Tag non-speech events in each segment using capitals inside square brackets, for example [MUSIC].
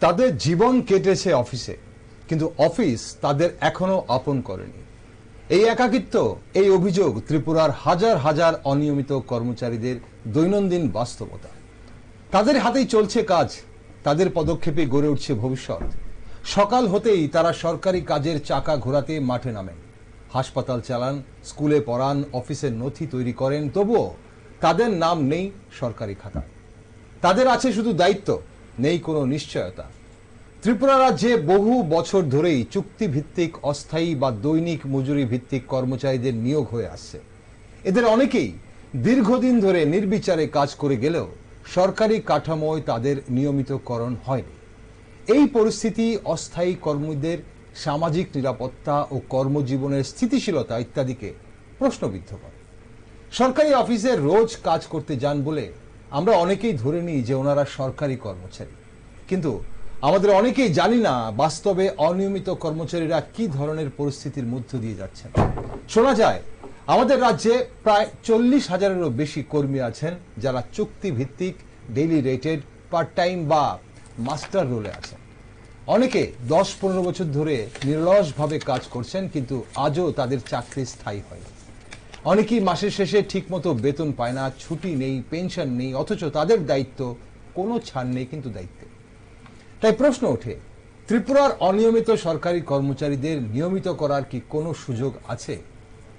তাদের জীবন কেটেছে অফিসে, কিন্তু অফিস তাদের এখনও আপন করেনি। এই একাকিত্ব, এই অভিযোগ ত্রিপুরার হাজার হাজার অনিয়মিত কর্মচারীদের দৈনন্দিন বাস্তবতা। তাদের হাতেই চলছে কাজ, তাদের পদক্ষেপে গড়ে উঠছে ভবিষ্যৎ। সকাল হতেই তারা সরকারি কাজের চাকা ঘোরাতে মাঠে নামেন। হাসপাতাল চালান, স্কুলে পড়ান অফিসের নথি তৈরি করেন, তবুও তাদের নাম নেই সরকারি খাতায়। তাদের আছে শুধু দায়িত্ব নেই কোনো নিশ্চয়তা। ত্রিপুরা রাজ্যে বহু বছর ধরেই চুক্তিভিত্তিক, অস্থায়ী বা দৈনিক মজুরি ভিত্তিক কর্মচারীদের নিয়োগ হয়ে আসছে। এদের অনেকেই দীর্ঘদিন ধরে নির্বিচারে কাজ করে গেলেও সরকারি কাঠামোয় তাদের নিয়মিতকরণ হয়নি। এই পরিস্থিতি, অস্থায়ী কর্মীদের সামাজিক নিরাপত্তা ও কর্মজীবনের স্থিতিশীলতা ইত্যাদিকে প্রশ্নবিদ্ধ করে। সরকারি অফিসে রোজ কাজ করতে যান বলে আমরা অনেকেই ধরে নিই যে ওনারা সরকারি কর্মচারী। কিন্তু আমাদের অনেকেই জানি না বাস্তবে অনিয়মিত কর্মচারীরা কি ধরনের পরিস্থিতির মধ্য দিয়ে যাচ্ছেন। শোনা যায়, আমাদের রাজ্যে প্রায় চল্লিশ হাজারেরও বেশি কর্মী আছেন যারা চুক্তি ভিত্তিক ডেইলি রেটেড পার্ট টাইম বা মাস্টার রোলে আছেন। অনেকে দশ পনেরো বছর ধরে নিরলসভাবে কাজ করছেন কিন্তু আজও তাদের চাকরি স্থায়ী হয়নি। অনেকেই মাসের শেষে ঠিকমতো বেতন পায় না, ছুটি নেই, পেনশন নেই, অথচ তাদের দায়িত্ব, কোনো ছাড় নেই কিন্তু দায়িত্ব। তাই প্রশ্ন ওঠে, ত্রিপুরার অনিয়মিত সরকারি কর্মচারীদের নিয়মিত করার কি কোনো সুযোগ আছে?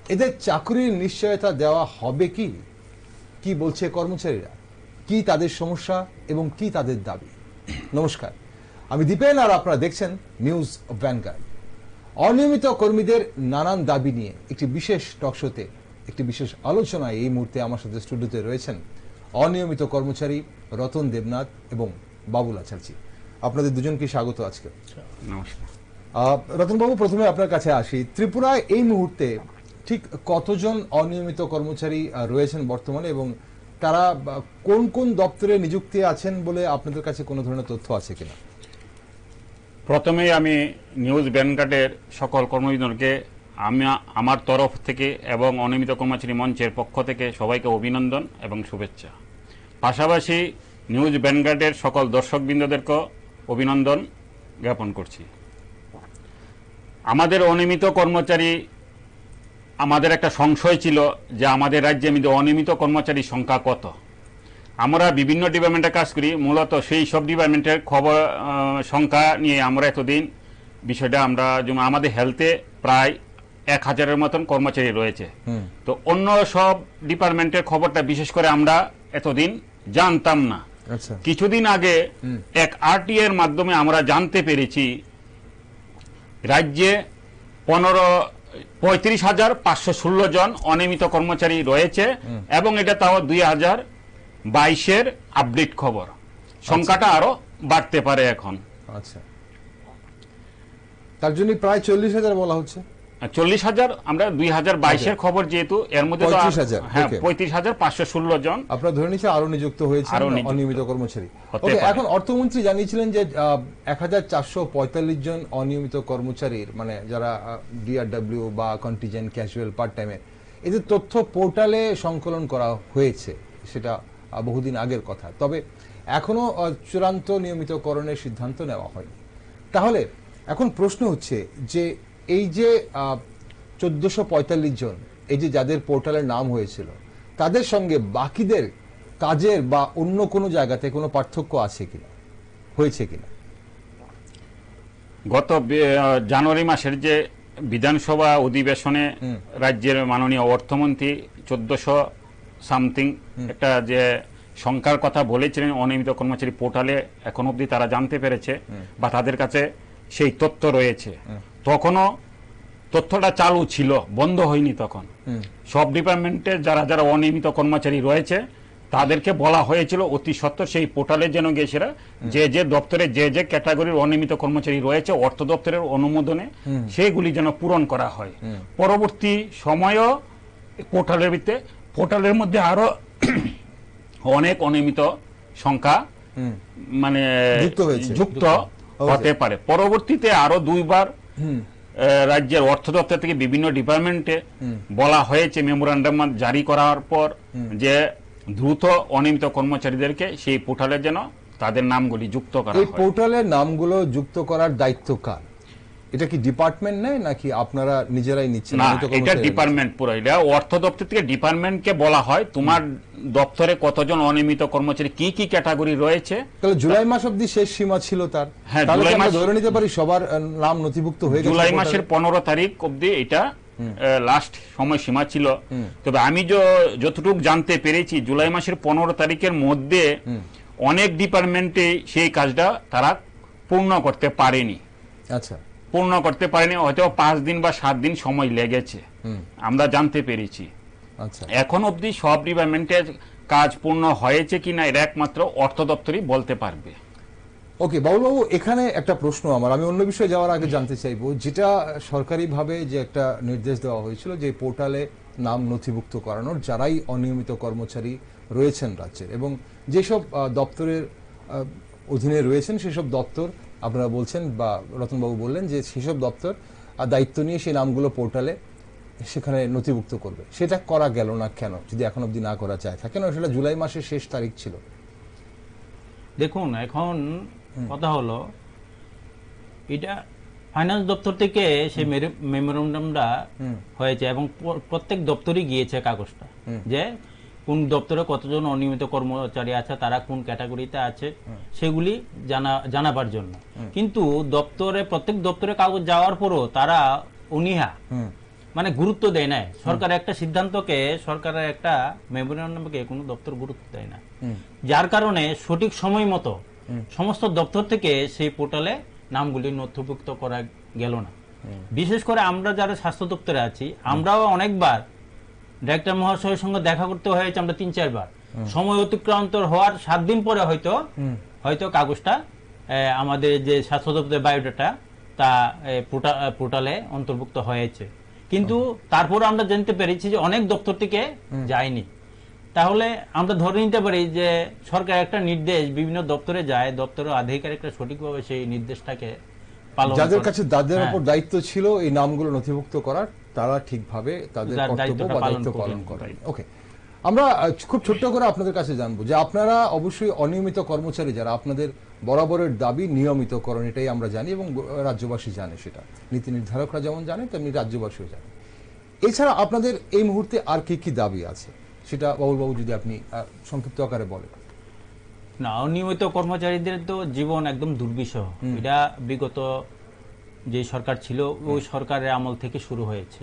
এদের চাকরির নিশ্চয়তা দেওয়া হবে কি? কি বলছে কর্মচারীরা? কি তাদের সমস্যা এবং কি তাদের দাবি? নমস্কার, আমি দীপেন আর আপনারা দেখছেন নিউজ ভ্যানগার্ড। অনিয়মিত কর্মীদের নানান দাবি নিয়ে একটি বিশেষ টকশোতে একটি বিশেষ আলোচনায় এই মুহূর্তে আমার সাথে স্টুডিওতে রয়েছেন অনিয়মিত কর্মচারী রতন দেবনাথ এবং বাবুল আচার্যি। আপনাদের দুজনকে স্বাগত আজকে। নমস্কার। রতনবাবু প্রথমে আপনার কাছে আসি। ত্রিপুরায় এই মুহূর্তে ঠিক কতজন অনিয়মিত কর্মচারী রয়েছেন বর্তমানে এবং তারা কোন কোন দপ্তরে নিযুক্তি আছেন বলে আপনাদের কাছে কোনো ধরনের তথ্য আছে কিনা? প্রথমেই আমি নিউজ ব্যানগার্ডের সকল কর্মবিদনকে আমি আমার তরফ থেকে এবং অনিয়মিত কর্মচারী মঞ্চের পক্ষ থেকে সবাইকে অভিনন্দন এবং শুভেচ্ছা। পাশাপাশি নিউজ ব্যানগার্ডের সকল দর্শকবৃন্দদেরকেও অভিনন্দন জ্ঞাপন করছি। আমাদের অনিয়মিত কর্মচারী, আমাদের একটা সংশয় ছিল যে আমাদের রাজ্যে মধ্যে অনিয়মিত কর্মচারী সংখ্যা কত। আমরা বিভিন্ন ডিপার্টমেন্টে কাজ করি, মূলত সেই সব ডিপার্টমেন্টের খবর সংখ্যা নিয়ে আমরা এতদিন বিষয়টা আমরা যেমন আমাদের হেলথে প্রায় এক হাজারের মতন কর্মচারী রয়েছে। তো অন্য সব ডিপার্টমেন্টের খবরটা বিশেষ করে আমরা এতদিন জানতাম না। আচ্ছা। কিছুদিন আগে এক আরটি এর মাধ্যমে আমরা জানতে পেরেছি রাজ্যে পনেরো পঁয়ত্রিশ হাজার পাঁচশো ষোলো জন অনিয়মিত কর্মচারী রয়েছে এবং এটা তাও দুই হাজার বাইশের আপডেট খবর। সংখ্যাটা আরও বাড়তে পারে এখন। আচ্ছা। তার জন্য প্রায় চল্লিশ হাজার বলা হচ্ছে। চল্লিশ হাজার আমরা দুই হাজার বাইশের খবর যেহেতু এর মধ্যে আর- 35,000, হ্যাঁ পঁয়ত্রিশ হাজার পাঁচশো ষোলো জন। আপনারা ধরে নিচ্ছে আরও নিযুক্ত হয়েছে অনিয়মিত কর্মচারী। এখন অর্থমন্ত্রী জানিয়েছিলেন যে এক হাজার চারশো পঁয়তাল্লিশ জন অনিয়মিত কর্মচারীর মানে যারা ডিআরডব্লিউ বা কন্টিজেন্ট ক্যাজুয়াল পার্ট টাইমের এদের তথ্য পোর্টালে সংকলন করা হয়েছে সেটা বহুদিন আগের কথা। তবে এখনও চূড়ান্ত নিয়মিতকরণের সিদ্ধান্ত নেওয়া হয়নি। তাহলে এখন প্রশ্ন হচ্ছে যে এই যে চোদ্দশো পঁয়তাল্লিশ জন এই যে যাদের পোর্টালের নাম হয়েছিল তাদের সঙ্গে বাকিদের কাজের বা অন্য কোনো জায়গাতে কোনো পার্থক্য আছে কিনা? হয়েছে কিনা? গত জানুয়ারি মাসের যে বিধানসভা অধিবেশনে রাজ্যের মাননীয় অর্থমন্ত্রী চোদ্দশো সামথিং একটা যে সংখ্যার কথা বলেছিলেন অনিয়মিত কর্মচারী পোর্টালে এখন অবধি তারা জানতে পেরেছে বা তাদের কাছে সেই তথ্য রয়েছে। তখনও তথ্যটা চালু ছিল বন্ধ হয়নি তখন। সব ডিপার্টমেন্টে যারা যারা অনিয়মিত কর্মচারী রয়েছে তাদেরকে বলা হয়েছিল অতি সত্বর সেই পোর্টালে যেন গেছিরা যে যে দপ্তরে যে যে ক্যাটাগরির অনিয়মিত কর্মচারী রয়েছে অর্থ দপ্তরের অনুমোদনে সেগুলি যেন পূরণ করা হয়। পরবর্তী সময়ও পোর্টালের ভিত্তিতে পোর্টালের মধ্যে আরও অনেক অনিয়মিত সংখ্যা মানে যুক্ত। হতে পারে। পরবর্তীতে আরও দুইবার রাজ্যের অর্থ দপ্তর থেকে বিভিন্ন ডিপার্টমেন্টে বলা হয়েছে মেমোরান্ডাম জারি করার পর যে দ্রুত অনিয়মিত কর্মচারীদেরকে সেই পোর্টালে যেন তাদের নামগুলি যুক্ত করা এই পোর্টালের নামগুলো যুক্ত করার দায়িত্ব কার? এটা কি ডিপার্টমেন্ট নেয় নাকি আপনারা নিজেরাই নিচ্ছেন? না এটা ডিপার্টমেন্ট পুরো। এটা অর্থ দপ্তর থেকে ডিপার্টমেন্টকে বলা হয়। তোমার দপ্তরে কতজন অনিয়মিত কর্মচারী কি কি ক্যাটাগরি রয়েছে? তাহলে জুলাই মাস অবধি শেষ সীমা ছিল তার। হ্যাঁ, জুলাই আমরা মাস- ধরে নিতে পারি সবার নাম নথিভুক্ত হয়ে গেছে জুলাই মাসের পনেরো তারিখ অবধি এটা লাস্ট সময়সীমা ছিল। তবে আমি য- যতটুকু জানতে পেরেছি জুলাই মাসের পনেরো তারিখের মধ্যে অনেক ডিপার্টমেন্টে সেই কাজটা তারা পূর্ণ করতে পারেনি। আচ্ছা। পূর্ণ করতে পারেনি হয়তো পাঁচ দিন বা সাত দিন সময় লেগেছে। আমরা জানতে পেরেছি। আচ্ছা। এখন অবধি সব ডিপার্টমেন্টের কাজ পূর্ণ হয়েছে কিনা এটা একমাত্র অর্থ দপ্তরই বলতে পারবে। ওকে বাবুবাবু এখানে একটা প্রশ্ন আমার। আমি অন্য বিষয়ে যাওয়ার আগে জানতে চাইব যেটা সরকারিভাবে যে একটা নির্দেশ দেওয়া হয়েছিল যে পোর্টালে নাম নথিভুক্ত করানোর যারাই অনিয়মিত কর্মচারী রয়েছেন রাজ্যের এবং যেসব দপ্তরের অধীনে রয়েছেন সেসব দপ্তর আপনারা বলছেন বা রতনবাবু বললেন যে সেসব দপ্তর দায়িত্ব নিয়ে সেই নামগুলো পোর্টালে সেখানে নথিভুক্ত করবে। সেটা করা গেল না কেন? যদি এখন অবধি না করা যায় থাকে না সেটা জুলাই মাসের শেষ তারিখ ছিল। দেখুন এখন কথা হলো এটা ফাইন্যান্স দপ্তর থেকে সেই মেমোরেন্ডামটা হয়েছে এবং প্রত্যেক দপ্তরই গিয়েছে কাগজটা। যে কোন দপ্তরে কতজন অনিয়মিত কর্মচারী আছে তারা কোন ক্যাটাগরিতে আছে সেগুলি জানা জানাবার জন্য। কিন্তু দপ্তরে প্রত্যেক দপ্তরে কাগজ যাওয়ার পরও তারা অনীহা মানে গুরুত্ব দেয় না। সরকার একটা সিদ্ধান্তকে সরকারের একটা মেমোরেন্ডামকে কোনো দপ্তর গুরুত্ব দেয় না। যার কারণে সঠিক সময় মতো সমস্ত দপ্তর থেকে সেই পোর্টালে নামগুলি নথিভুক্ত করা গেল না। বিশেষ করে আমরা যারা স্বাস্থ্য দপ্তরে আছি আমরাও অনেকবার ডাক্তার মহাশয়ের সঙ্গে দেখা করতে হয়েছে আমরা তিন চারবার। সময় অতিক্রান্ত হওয়ার সাত দিন পরে হয়তো হয়তো কাগজটা আমাদের যে স্বাস্থ্য দপ্তরের বায়োডাটা তা পোর্টালে অন্তর্ভুক্ত হয়েছে। কিন্তু তারপর আমরা জানতে পেরেছি যে অনেক দপ্তর থেকে যায়নি। তাহলে আমরা ধরে নিতে পারি যে সরকার একটা নির্দেশ বিভিন্ন দপ্তরে যায় দপ্তরের আধিকারিকরা সঠিকভাবে সেই নির্দেশটাকে যাদের কাছে হ্যাঁ। উপর দায়িত্ব ছিল এই নামগুলো নথিভুক্ত করার তারা ঠিকভাবে তাদের কর্তব্য বা পালন দায়িত্ব পালন করেন ওকে আমরা খুব ছোট্ট করে আপনাদের কাছে জানব যে আপনারা অবশ্যই অনিয়মিত কর্মচারী যারা আপনাদের বরাবরের দাবি নিয়মিতকরণ এটাই আমরা জানি এবং রাজ্যবাসী জানে সেটা। নীতি নির্ধারকরা যেমন জানে তেমনি রাজ্যবাসীও জানে। এছাড়া আপনাদের এই মুহূর্তে আর কি কি দাবি আছে? সেটা বাবুলবাবু যদি আপনি সংক্ষিপ্ত আকারে বলেন। না অনিয়মিত কর্মচারীদের তো জীবন একদম দুর্বিষহ। এটা বিগত যে সরকার ছিল ওই সরকারের আমল থেকে শুরু হয়েছে।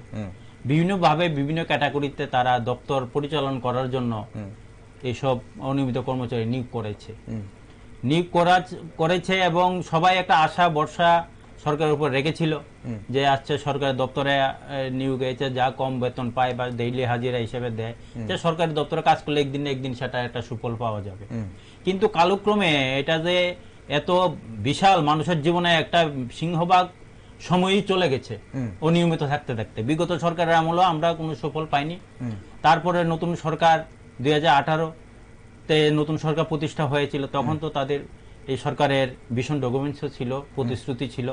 বিভিন্নভাবে বিভিন্ন ক্যাটাগরিতে তারা দপ্তর পরিচালন করার জন্য এইসব অনিয়মিত কর্মচারী নিয়োগ করেছে। নিয়োগ করা করেছে এবং সবাই একটা আশা বর্ষা সরকারের উপর রেখেছিল যে আসছে সরকার দপ্তরে নিয়োগ হয়েছে যা কম বেতন পায় বা ডেইলি হাজিরা হিসেবে দেয় যে সরকারি দপ্তরে কাজ করলে একদিন একদিন সেটা একটা সুফল পাওয়া যাবে। কিন্তু কালক্রমে এটা যে এত বিশাল মানুষের জীবনে একটা সিংহভাগ সময়ই চলে গেছে অনিয়মিত থাকতে থাকতে। বিগত সরকারের আমলেও আমরা কোনো সুফল পাইনি। তারপরে নতুন সরকার দুই হাজার আঠারো তে নতুন সরকার প্রতিষ্ঠা হয়েছিল তখন তো তাদের এই সরকারের ভীষণ ডকুমেন্টস ছিল প্রতিশ্রুতি ছিল।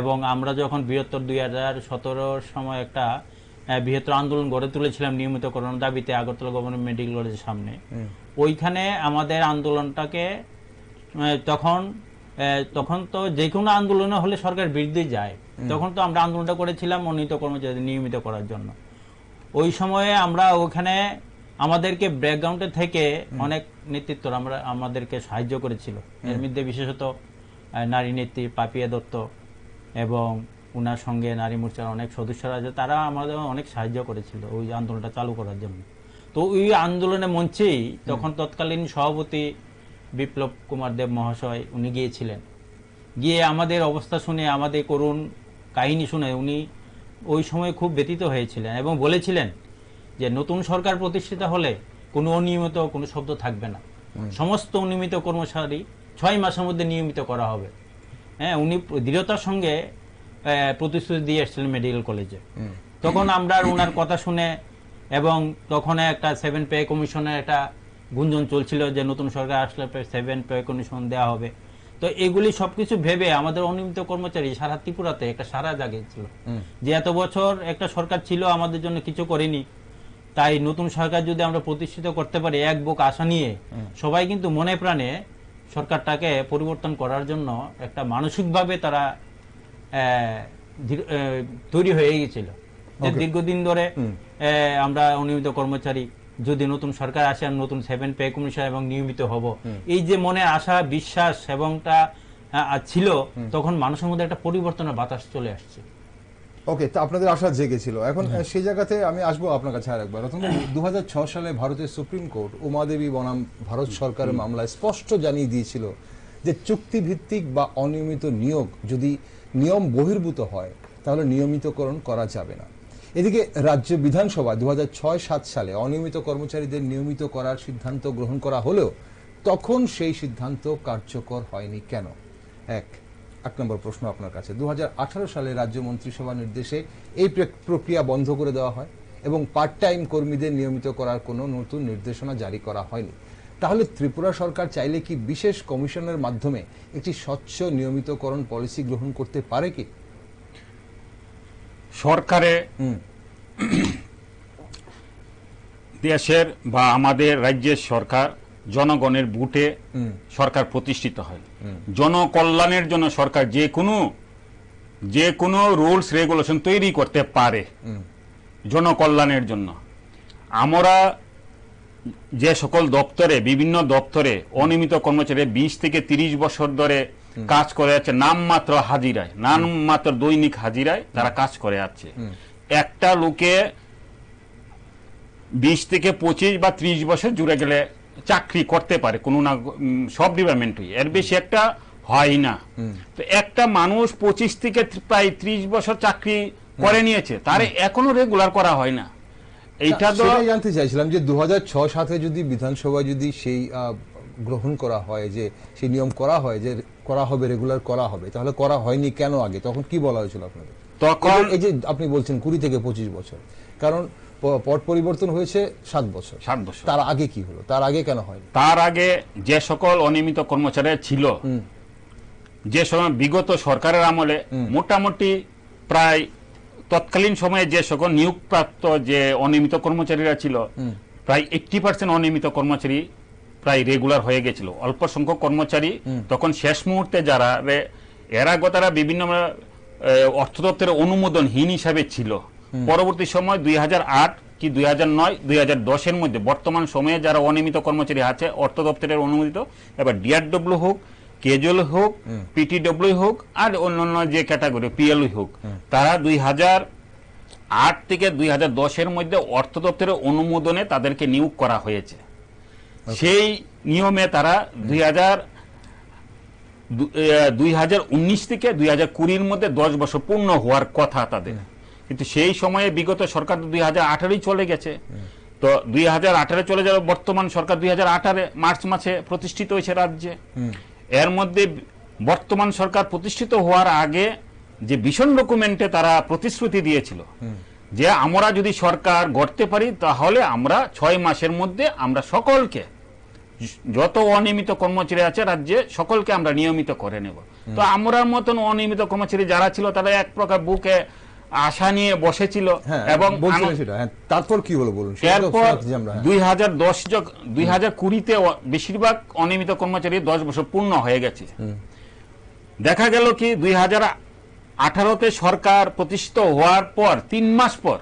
এবং আমরা যখন বৃহত্তর দুই হাজার সতেরোর সময় একটা বৃহত্তর আন্দোলন গড়ে তুলেছিলাম নিয়মিতকরণ দাবিতে আগরতলা গভর্নমেন্ট মেডিকেল কলেজের সামনে ওইখানে আমাদের আন্দোলনটাকে তখন তখন তো যে কোনো আন্দোলনে হলে সরকার বিরুদ্ধে যায়। তখন তো আমরা আন্দোলনটা করেছিলাম অনিয়মিত কর্মচারী নিয়মিত করার জন্য। ওই সময়ে আমরা ওখানে আমাদেরকে ব্যাকগ্রাউন্ডে থেকে অনেক নেতৃত্ব আমরা আমাদেরকে সাহায্য করেছিল। এর মধ্যে বিশেষত নারী নেত্রী পাপিয়া দত্ত এবং ওনার সঙ্গে নারী মোর্চার অনেক সদস্যরা আছে তারা আমাদের অনেক সাহায্য করেছিল ওই আন্দোলনটা চালু করার জন্য। তো ওই আন্দোলনের মঞ্চেই তখন তৎকালীন সভাপতি বিপ্লব কুমার দেব মহাশয় উনি গিয়েছিলেন। গিয়ে আমাদের অবস্থা শুনে আমাদের করুণ কাহিনী শুনে উনি ওই সময় খুব ব্যতীত হয়েছিলেন এবং বলেছিলেন যে নতুন সরকার প্রতিষ্ঠিত হলে কোনো অনিয়মিত কোনো শব্দ থাকবে না। সমস্ত অনিয়মিত কর্মচারী ছয় মাসের মধ্যে নিয়মিত করা হবে। হ্যাঁ উনি দৃঢ়তার সঙ্গে প্রতিশ্রুতি দিয়ে এসেছিলেন মেডিকেল কলেজে। তখন আমরা ওনার কথা শুনে এবং তখন একটা সেভেন পে কমিশনের একটা গুঞ্জন চলছিল যে নতুন সরকার আসলে সেভেন পে কমিশন দেওয়া হবে। তো এগুলি সবকিছু ভেবে আমাদের অনিয়মিত কর্মচারী সারা ত্রিপুরাতে একটা সারা জাগিয়েছিল। যে এত বছর একটা সরকার ছিল আমাদের জন্য কিছু করেনি। তাই নতুন সরকার যদি আমরা প্রতিষ্ঠিত করতে পারি এক বুক আশা নিয়ে সবাই কিন্তু মনে প্রাণে সরকারটাকে পরিবর্তন করার জন্য একটা মানসিকভাবে তারা তৈরি হয়ে গেছিল যে দীর্ঘদিন ধরে আমরা অনিয়মিত কর্মচারী যদি নতুন সরকার আসে আর নতুন সেভেন পে কমিশন এবং নিয়মিত হব। এই যে মনে আশা বিশ্বাস এবংটা ছিল তখন মানুষের মধ্যে একটা পরিবর্তনের বাতাস চলে আসছে। ওকে তো আপনাদের আশা জেগেছিল। এখন সেই জায়গাতে আমি আসব আপনার কাছে আর একবার রতন দু সালে ভারতের সুপ্রিম কোর্ট উমাদেবী বনাম ভারত সরকারের মামলায় স্পষ্ট জানিয়ে দিয়েছিল যে চুক্তিভিত্তিক বা অনিয়মিত নিয়োগ যদি নিয়ম বহির্ভূত হয় তাহলে নিয়মিতকরণ করা যাবে না। এদিকে রাজ্য বিধানসভা দু সাত সালে অনিয়মিত কর্মচারীদের নিয়মিত করার সিদ্ধান্ত গ্রহণ করা হলেও তখন সেই সিদ্ধান্ত কার্যকর হয়নি কেন? এক এক নম্বর প্রশ্ন আপনার কাছে। দু হাজার আঠারো সালে রাজ্য মন্ত্রিসভা নির্দেশে এই প্রক্রিয়া বন্ধ করে দেওয়া হয় এবং পার্ট টাইম কর্মীদের নিয়মিত করার কোনো নতুন নির্দেশনা জারি করা হয়নি। তাহলে ত্রিপুরা সরকার চাইলে কি বিশেষ কমিশনের মাধ্যমে একটি স্বচ্ছ নিয়মিতকরণ পলিসি গ্রহণ করতে পারে কি? সরকারে দেশের বা আমাদের রাজ্যের সরকার জনগণের বুটে সরকার প্রতিষ্ঠিত হয়। জনকল্যাণের জন্য সরকার যে কোনো যে কোনো রুলস রেগুলেশন তৈরি করতে পারে। জনকল্যাণের জন্য। আমরা যে সকল দপ্তরে বিভিন্ন দপ্তরে অনিয়মিত কর্মচারী বিশ থেকে তিরিশ বছর ধরে কাজ করে যাচ্ছে নামমাত্র হাজিরায় নামমাত্র দৈনিক হাজিরায় তারা কাজ করে যাচ্ছে একটা লোকে বিশ থেকে পঁচিশ বা ত্রিশ বছর জুড়ে গেলে চাকরি করতে পারে কোনো না সব ডিপার্টমেন্টই এর বেশি একটা হয় না। তো একটা মানুষ পঁচিশ থেকে প্রায় ত্রিশ বছর চাকরি করে নিয়েছে তার এখনও রেগুলার করা হয় না। এইটা তো জানতে চাইছিলাম যে দু ছয় সাথে যদি বিধানসভা যদি সেই গ্রহণ করা হয় যে সেই নিয়ম করা হয় যে করা হবে রেগুলার করা হবে তাহলে করা হয়নি কেন আগে? তখন কি বলা হয়েছিল আপনাদের? তখন এই যে আপনি বলছেন কুড়ি থেকে পঁচিশ বছর কারণ পট পরিবর্তন হয়েছে সাত বছর। সাত বছর। তার আগে কি হলো? তার আগে কেন হয়নি? তার আগে যে সকল অনিয়মিত কর্মচারী ছিল যে সময় বিগত সরকারের আমলে মোটামুটি প্রায় তৎকালীন সময়ে যে সকল নিয়োগপ্রাপ্ত যে অনিয়মিত কর্মচারীরা ছিল প্রায় এইটটি পার্সেন্ট অনিয়মিত কর্মচারী প্রায় রেগুলার হয়ে গেছিল। অল্প সংখ্যক কর্মচারী তখন শেষ মুহূর্তে যারা এরা গতারা বিভিন্ন অর্থ দপ্তরের অনুমোদনহীন হিসাবে ছিল। পরবর্তী সময় দুই হাজার আট কি দুই হাজার নয় দুই হাজার দশের মধ্যে বর্তমান সময়ে যারা অনিয়মিত কর্মচারী আছে অর্থ দপ্তরের অনুমোদিত এবার ডিআরডব্লিউ হোক কেজুয়াল হোক পিটিডব্লিউ হোক আর অন্যান্য যে ক্যাটাগরি পিএলই হোক তারা দুই হাজার আট থেকে দুই হাজার দশের মধ্যে অর্থ দপ্তরের অনুমোদনে তাদেরকে নিয়োগ করা হয়েছে। সেই নিয়মে তারা দুই হাজার দুই হাজার উনিশ থেকে দুই হাজার কুড়ির মধ্যে দশ বছর পূর্ণ হওয়ার কথা তাদের। কিন্তু সেই সময়ে বিগত সরকার দুই হাজার আঠারোই চলে গেছে। তো দুই হাজার আঠারো চলে যাবে বর্তমান সরকার দুই হাজার আঠারে মার্চ মাসে প্রতিষ্ঠিত হয়েছে রাজ্যে। এর মধ্যে বর্তমান সরকার প্রতিষ্ঠিত হওয়ার আগে যে ভীষণ ডকুমেন্টে তারা প্রতিশ্রুতি দিয়েছিল যে আমরা যদি সরকার গড়তে পারি তাহলে আমরা ছয় মাসের মধ্যে আমরা সকলকে যত অনিয়মিত কর্মচারী আছে রাজ্যে সকলকে আমরা নিয়মিত করে নেব। তো আমরার মতন অনিয়মিত কর্মচারী যারা ছিল তারা এক প্রকার বুকে আশা নিয়ে বসেছিল হ্যাঁ এবং আনো- সেটা। হ্যাঁ তারপর কি হলো বলুন? এরপর হ্যাঁ। দুই হাজার দশ দুই হাজার কুড়িতে বেশিরভাগ অনিয়মিত কর্মচারী দশ বছর পূর্ণ হয়ে গেছে। দেখা গেল কি দুই হাজার আঠারোতে সরকার প্রতিষ্ঠিত হওয়ার পর তিন মাস পর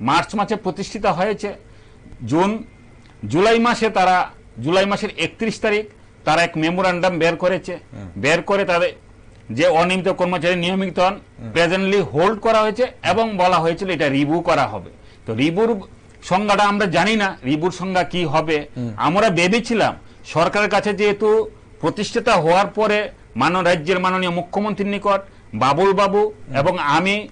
মার্চ মাসে প্রতিষ্ঠিত হয়েছে। জুন জুলাই মাসে তারা জুলাই মাসের একত্রিশ তারিখ তারা এক মেমোরান্ডাম বের করেছে। বের করে তাদের যে অনিয়মিত কর্মচারী নিয়মিত হন প্রেজেন্টলি হোল্ড করা হয়েছে এবং বলা হয়েছিল এটা রিভিউ করা হবে। তো রিভিউর সংজ্ঞাটা আমরা জানি না রিভিউর সংজ্ঞা কি হবে? আমরা ভেবেছিলাম সরকারের কাছে যেহেতু প্রতিষ্ঠিত হওয়ার পরে মানব রাজ্যের মাননীয় মুখ্যমন্ত্রীর নিকট বাবুল বাবু এবং আমি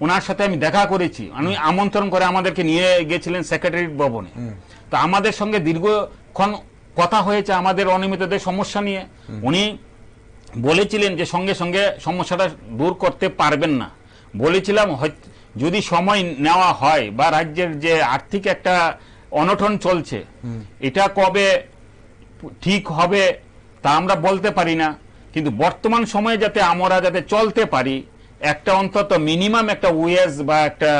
ওনার সাথে আমি দেখা করেছি। উনি আমন্ত্রণ করে আমাদেরকে নিয়ে গেছিলেন সেক্রেটারি ভবনে। তো আমাদের সঙ্গে দীর্ঘক্ষণ কথা হয়েছে আমাদের অনিয়মিতদের সমস্যা নিয়ে। উনি বলেছিলেন যে সঙ্গে সঙ্গে সমস্যাটা দূর করতে পারবেন না। বলেছিলাম যদি সময় নেওয়া হয় বা রাজ্যের যে আর্থিক একটা অনটন চলছে এটা কবে ঠিক হবে তা আমরা বলতে পারি না। কিন্তু বর্তমান সময়ে যাতে আমরা যাতে চলতে পারি একটা অন্তত মিনিমাম একটা ওয়েজ বা একটা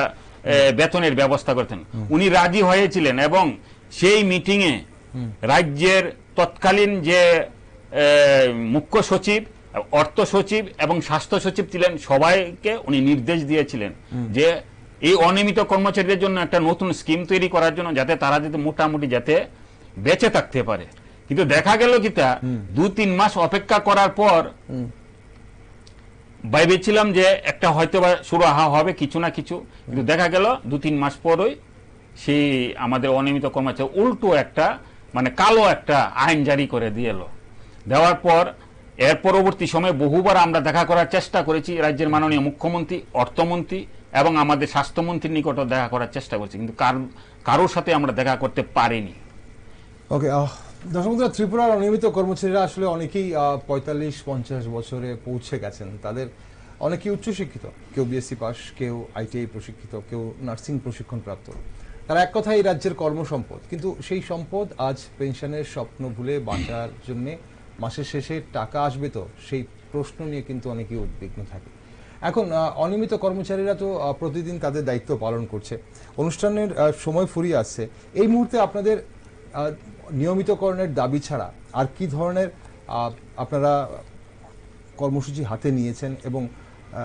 বেতনের ব্যবস্থা করতেন। উনি রাজি হয়েছিলেন এবং সেই মিটিংয়ে রাজ্যের তৎকালীন যে মুখ্য সচিব অর্থ সচিব এবং স্বাস্থ্য সচিব ছিলেন। সবাইকে উনি নির্দেশ দিয়েছিলেন যে এই অনিয়মিত কর্মচারীদের জন্য একটা নতুন স্কিম তৈরি করার জন্য যাতে তারা যাতে মোটামুটি যাতে বেঁচে থাকতে পারে। কিন্তু দেখা গেল কি তা দু তিন মাস অপেক্ষা করার পর ভেবেছিলাম যে একটা হয়তো বা শুরু হা হবে কিছু না কিছু। কিন্তু দেখা গেল দু তিন মাস পরই সেই আমাদের অনিয়মিত কর্মচারী উল্টো একটা মানে কালো একটা আইন জারি করে দিয়ে এলো। দেওয়ার পর এর পরবর্তী সময়ে বহুবার আমরা দেখা করার চেষ্টা করেছি রাজ্যের মাননীয় মুখ্যমন্ত্রী অর্থমন্ত্রী এবং আমাদের স্বাস্থ্যমন্ত্রীর নিকটও দেখা করার চেষ্টা করেছি কিন্তু কার- কারোর সাথে আমরা দেখা করতে পারিনি। ওকে দর্শক বন্ধুরা, ত্রিপুরার অনিয়মিত কর্মচারীরা আসলে অনেকেই পঁয়তাল্লিশ পঞ্চাশ বছরে পৌঁছে গেছেন। তাদের অনেকেই উচ্চশিক্ষিত কেউ বিএসসি পাস কেউ আইটিআই প্রশিক্ষিত কেউ নার্সিং প্রশিক্ষণ প্রাপ্ত তারা এক কথায় এই রাজ্যের কর্মসম্পদ কিন্তু সেই সম্পদ আজ পেনশনের স্বপ্ন ভুলে বাঁচার জন্য মাসের শেষে টাকা আসবে তো সেই প্রশ্ন নিয়ে কিন্তু অনেকেই উদ্বিগ্ন থাকে। এখন অনিয়মিত কর্মচারীরা তো প্রতিদিন তাদের দায়িত্ব পালন করছে। অনুষ্ঠানের সময় ফুরিয়ে আসছে। এই মুহূর্তে আপনাদের নিয়মিতকরণের দাবি ছাড়া আর কি ধরনের আপনারা কর্মসূচি হাতে নিয়েছেন এবং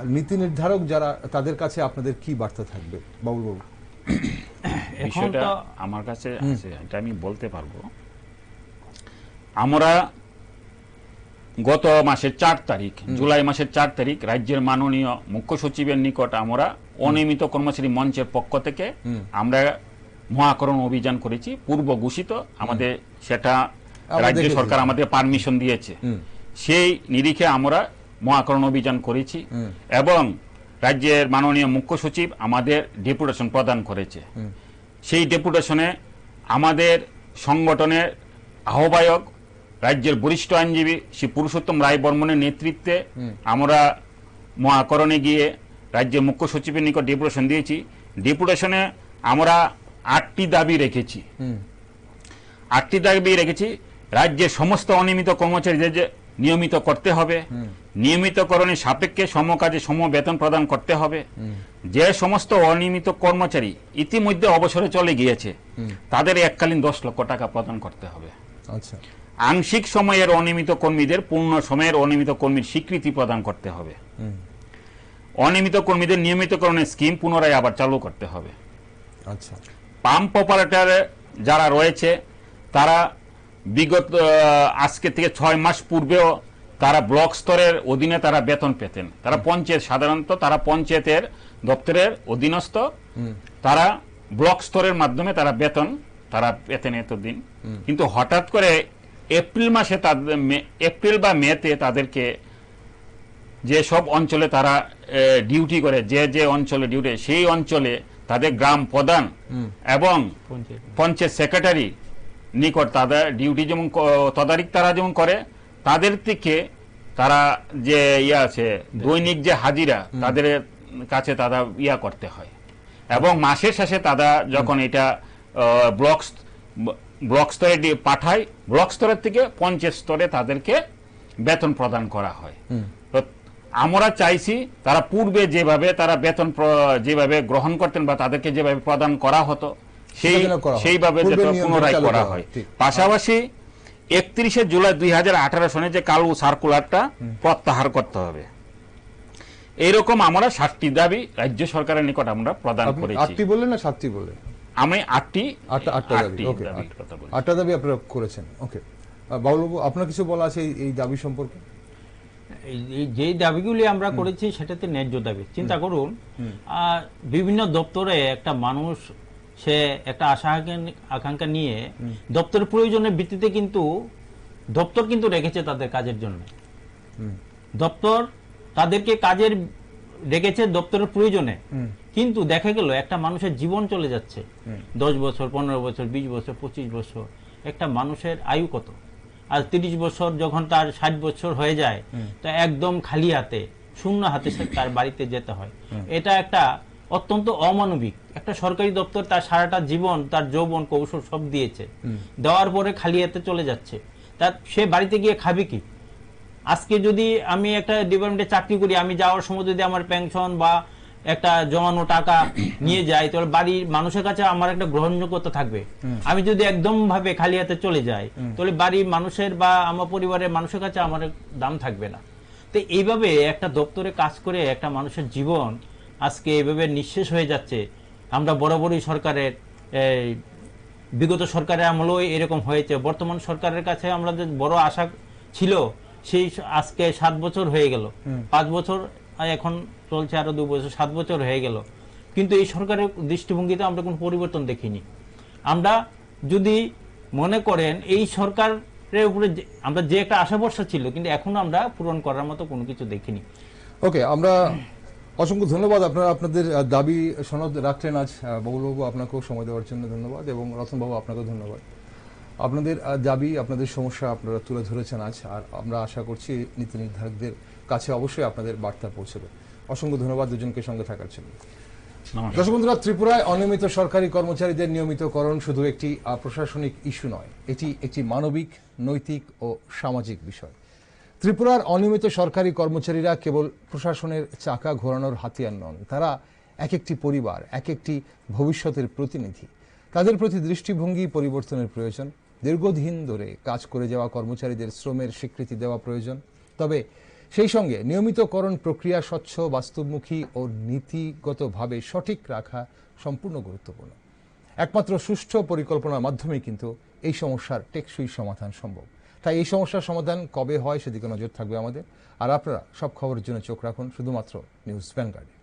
নীতি নির্ধারক যারা তাদের কাছে আপনাদের কি বার্তা থাকবে? বাবুল বাবু [COUGHS] বিষয়টা আমার কাছে আছে এটা আমি বলতে পারব। আমরা গত মাসের চার তারিখ জুলাই মাসের চার তারিখ রাজ্যের মাননীয় মুখ্য সচিবের নিকট আমরা অনিয়মিত কর্মচারী মঞ্চের পক্ষ থেকে আমরা মহাকরণ অভিযান করেছি পূর্ব ঘোষিত আমাদের সেটা রাজ্য সরকার আমাদের পারমিশন দিয়েছে। সেই নিরিখে আমরা মহাকরণ অভিযান করেছি এবং রাজ্যের মাননীয় মুখ্য সচিব আমাদের ডেপুটেশন প্রদান করেছে। সেই ডেপুটেশনে আমাদের সংগঠনের আহ্বায়ক রাজ্যের বরিষ্ঠ আইনজীবী শ্রী পুরুষোত্তম রায় বর্মনের নেতৃত্বে আমরা মহাকরণে গিয়ে রাজ্যের মুখ্য সচিবের নিকট ডেপুটেশন দিয়েছি। ডেপুটেশনে আমরা আটটি দাবি রেখেছি। আটটি দাবি রেখেছি রাজ্যের সমস্ত অনিয়মিত কর্মচারীদের যে নিয়মিত করতে হবে নিয়মিতকরণের সাপেক্ষে সমকাজে সম বেতন প্রদান করতে হবে। যে সমস্ত অনিয়মিত কর্মচারী ইতিমধ্যে অবসরে চলে গিয়েছে তাদের এককালীন দশ লক্ষ টাকা প্রদান করতে হবে। আচ্ছা। আংশিক সময়ের অনিয়মিত কর্মীদের পূর্ণ সময়ের অনিয়মিত কর্মীর স্বীকৃতি প্রদান করতে হবে। অনিয়মিত কর্মীদের নিয়মিতকরণের স্কিম পুনরায় আবার চালু করতে হবে। আচ্ছা। পাম্প অপারেটর যারা রয়েছে তারা বিগত আজকে থেকে ছয় মাস পূর্বেও তারা ব্লক স্তরের অধীনে তারা বেতন পেতেন। তারা পঞ্চায়েত সাধারণত তারা পঞ্চায়েতের দপ্তরের অধীনস্থ। তারা ব্লক স্তরের মাধ্যমে তারা বেতন তারা পেতেন এতদিন। কিন্তু হঠাৎ করে এপ্রিল মাসে তাদের মে- এপ্রিল বা মেতে তাদেরকে যে সব অঞ্চলে তারা ডিউটি করে যে যে অঞ্চলে ডিউটি সেই অঞ্চলে তাদের গ্রাম প্রধান এবং পঞ্চায়েত। পঞ্চায়েত সেক্রেটারি নিকট তাদের ডিউটি যেমন তদারিক তারা যেমন করে তাদের থেকে তারা যে ইয়ে আছে দৈনিক যে হাজিরা তাদের কাছে তারা ইয়া করতে হয়। এবং মাসের শেষে তারা যখন এটা আহ, ব্লক স্তরে পাঠায় ব্লক স্তরের থেকে পঞ্চায়েত স্তরে তাদেরকে বেতন প্রদান করা হয়। আমরা চাইছি তারা পূর্বে যেভাবে তারা বেতন যেভাবে গ্রহণ করতেন বা তাদেরকে যেভাবে প্রদান করা হতো সেই। সেইভাবে পুনরায় করা হয়। পাশাপাশি একত্রিশে জুলাই দুই হাজার আঠারো সনে যে কালো সার্কুলারটা প্রত্যাহার করতে হবে। এইরকম আমরা সাতটি দাবি রাজ্য সরকারের নিকট আমরা প্রদান করেছি। আটটি বললেন না সাতটি বললেন? আমি আটটি আটটা আটটা দাবি ওকে আটটা। দাবি আপনারা করেছেন ওকে। বাবুলবাবু আপনার কিছু বলা আছে এই- দাবি সম্পর্কে? যেই দাবিগুলি আমরা করেছি সেটাতে ন্যায্য দাবি। চিন্তা করুন বিভিন্ন দপ্তরে একটা মানুষ সে একটা আশা আকাঙ্ক্ষা- আকাঙ্ক্ষা নিয়ে দপ্তরের প্রয়োজনের ভিত্তিতে কিন্তু দপ্তর কিন্তু রেখেছে তাদের কাজের জন্য। দপ্তর তাদেরকে কাজের রেখেছে দপ্তরের প্রয়োজনে। কিন্তু দেখা গেল একটা মানুষের জীবন চলে যাচ্ছে। দশ বছর পনেরো বছর বিশ বছর পঁচিশ বছর একটা মানুষের আয়ু কত? আর তিরিশ বছর যখন তার ষাট বছর হয়ে যায় তা একদম খালি হাতে শূন্য হাতে সে তার বাড়িতে যেতে হয়। এটা একটা অত্যন্ত অমানবিক একটা সরকারি দপ্তর তার সারাটা জীবন তার যৌবন কৌশল সব দিয়েছে। দেওয়ার পরে খালি হাতে চলে যাচ্ছে। তা সে বাড়িতে গিয়ে খাবে কি? আজকে যদি আমি একটা ডিপার্টমেন্টে চাকরি করি আমি যাওয়ার সময় যদি আমার পেনশন বা একটা জমানো টাকা [COUGHS] নিয়ে যাই তাহলে বাড়ির মানুষের কাছে আমার একটা গ্রহণযোগ্যতা থাকবে। আমি যদি একদম ভাবে খালি হাতে চলে যাই তাহলে বাড়ির মানুষের বা আমার পরিবারের মানুষের কাছে আমার দাম থাকবে না। তো এইভাবে একটা দপ্তরে কাজ করে একটা মানুষের জীবন আজকে এইভাবে নিঃশেষ হয়ে যাচ্ছে। আমরা বরাবরই সরকারের বিগত সরকারের আমলেও এরকম হয়েছে। বর্তমান সরকারের কাছে আমাদের বড় আশা ছিল সেই আজকে সাত বছর হয়ে গেল। পাঁচ বছর এখন চলছে আরও দু বছর সাত বছর হয়ে গেল। কিন্তু এই সরকারের দৃষ্টিভঙ্গিতে আমরা কোনো পরিবর্তন দেখিনি। আমরা যদি মনে করেন এই সরকারের উপরে যে- আমরা যে একটা আশা ভরসা ছিল কিন্তু এখনও আমরা পূরণ করার মতো কোনো কিছু দেখিনি। ওকে আমরা অসংখ্য ধন্যবাদ। আপনারা আপনাদের দাবি সনদ রাখলেন আজ। আহ, বাবুলবাবু আপনাকেও সময় দেওয়ার জন্য ধন্যবাদ এবং রতনবাবু আপনাকেও ধন্যবাদ। আপনাদের দাবি আপনাদের সমস্যা আপনারা তুলে ধরেছেন আজ আর আমরা আশা করছি নীতি নির্ধারকদের কাছে অবশ্যই আপনাদের বার্তা পৌঁছবে। অসংখ্য ধন্যবাদ দুজনকে সঙ্গে থাকার জন্য। দর্শক বন্ধুরা ত্রিপুরায় অনিয়মিত সরকারি কর্মচারীদের নিয়মিতকরণ শুধু একটি প্রশাসনিক ইস্যু নয় এটি একটি মানবিক নৈতিক ও সামাজিক বিষয়। ত্রিপুরার অনিয়মিত সরকারি কর্মচারীরা কেবল প্রশাসনের চাকা ঘোরানোর হাতিয়ার নন তারা এক একটি পরিবার এক একটি ভবিষ্যতের প্রতিনিধি। তাদের প্রতি দৃষ্টিভঙ্গি পরিবর্তনের প্রয়োজন। দীর্ঘদিন ধরে কাজ করে যাওয়া কর্মচারীদের শ্রমের স্বীকৃতি দেওয়া প্রয়োজন। তবে সেই সঙ্গে নিয়মিতকরণ প্রক্রিয়া স্বচ্ছ বাস্তবমুখী ও নীতিগতভাবে সঠিক রাখা সম্পূর্ণ গুরুত্বপূর্ণ। একমাত্র সুষ্ঠু পরিকল্পনার মাধ্যমেই কিন্তু এই সমস্যার টেকসই সমাধান সম্ভব। তাই এই সমস্যার সমাধান কবে হয় সেদিকে নজর থাকবে আমাদের। আর আপনারা সব খবরের জন্য চোখ রাখুন, শুধুমাত্র নিউজ ভ্যানগার্ডে।